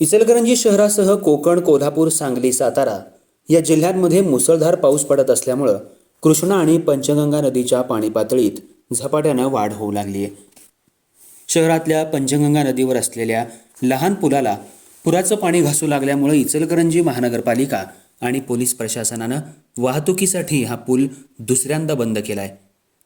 इचलकरंजी शहरासह कोकण कोल्हापूर सांगली सातारा या जिल्ह्यांमध्ये मुसळधार पाऊस पडत असल्यामुळं कृष्णा आणि पंचगंगा नदीच्या पाणी पातळीत झपाट्यानं वाढ होऊ लागली आहे. शहरातल्या पंचगंगा नदीवर असलेल्या लहान पुलाला पुराचं पाणी घासू लागल्यामुळे इचलकरंजी महानगरपालिका आणि पोलीस प्रशासनानं वाहतुकीसाठी हा पूल दुसऱ्यांदा बंद केलाय.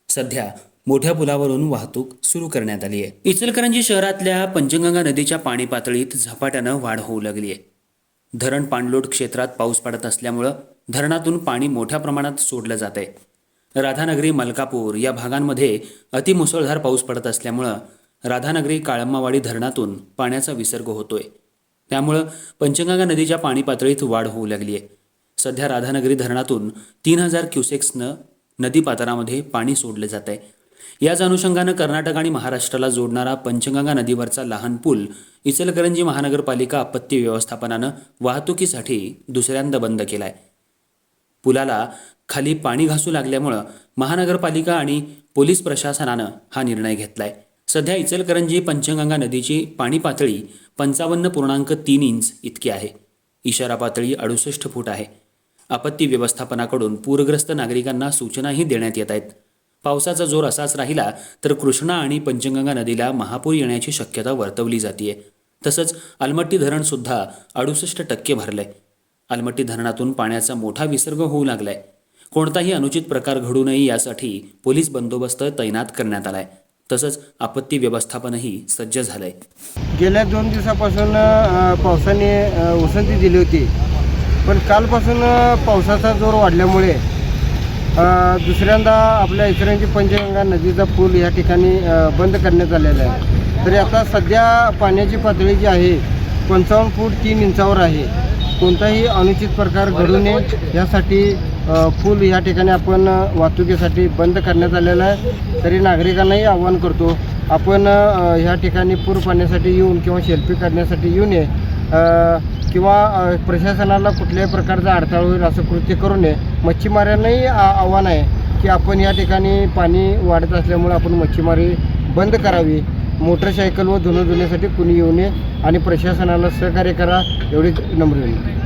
सध्या मोठ्या पुलावरून वाहतूक सुरू करण्यात आली आहे. इचलकरंजी शहरातल्या पंचगंगा नदीच्या पाणी पातळीत झपाट्यानं वाढ होऊ लागली आहे. धरण पाणलोट क्षेत्रात पाऊस पडत असल्यामुळं धरणातून पाणी मोठ्या प्रमाणात सोडलं जात आहे. राधानगरी मलकापूर या भागांमध्ये अतिमुसळधार पाऊस पडत असल्यामुळं राधानगरी काळम्मावाडी धरणातून पाण्याचा विसर्ग होतोय. त्यामुळं पंचगंगा नदीच्या पाणी पातळीत वाढ होऊ लागली आहे. सध्या राधानगरी धरणातून तीन हजार क्युसेक्सनं नदी पात्रामध्ये पाणी सोडलं जात आहे. याच अनुषंगानं कर्नाटक आणि महाराष्ट्राला जोडणारा पंचगंगा नदीवरचा लहान पूल इचलकरंजी महानगरपालिका आपत्ती व्यवस्थापनानं वाहतुकीसाठी दुसऱ्यांदा बंद केलाय. पुलाला खाली पाणी घासू लागल्यामुळं महानगरपालिका आणि पोलीस प्रशासनानं हा निर्णय घेतलाय. सध्या इचलकरंजी पंचगंगा नदीची पाणी पातळी पंचावन्न पूर्णांक तीन इंच इतकी आहे. इशारा पातळी अडुसष्ट फूट आहे. आपत्ती व्यवस्थापनाकडून पूरग्रस्त नागरिकांना सूचनाही देण्यात येत आहेत. पावसाचा जोर असाच राहिला तर कृष्णा आणि पंचगंगा नदीला महापूर येण्याची शक्यता वर्तवली जाते तसंच अलमट्टी धरणसुद्धा अडुसष्ट टक्के भरलंय. अलमट्टी धरणातून पाण्याचा मोठा विसर्ग होऊ लागलाय. कोणताही अनुचित प्रकार घडू नये यासाठी पोलीस बंदोबस्त तैनात करण्यात आलाय. तसंच आपत्ती व्यवस्थापनही सज्ज झालंय. गेल्या दोन दिवसापासून पावसाने उसंती दिली होती. पण कालपासून पावसाचा जोर वाढल्यामुळे दुसऱ्यांदा आपल्या इचलकरंजी पंचगंगा नदीचा पूल या ठिकाणी बंद करण्यात आलेला आहे. तरी आता सध्या पाण्याची पातळी जी आहे पंचावन्न फूट तीन इंचावर आहे. कोणताही अनुचित प्रकार घडू नये. यासाठी पूल या ठिकाणी आपण वाहतुकीसाठी बंद करण्यात आलेला आहे. तरी नागरिकांनाही आव्हान करतो आपण ह्या ठिकाणी पूर पाण्यासाठी येऊन किंवा सेल्फी काढण्यासाठी येऊ नये. किंवा प्रशासनाला कुठल्याही प्रकारचा अडथळा होईल असं कृत्य करू नये. मच्छीमारांनाही आ- आव्हान आहे की आपण या ठिकाणी पाणी वाढत असल्यामुळे आपण मच्छीमारी बंद करावी. मोटरसायकल व धुणं धुण्यासाठी कुणी येऊ नये आणि प्रशासनाला सहकार्य करा एवढी नम्र विनंती.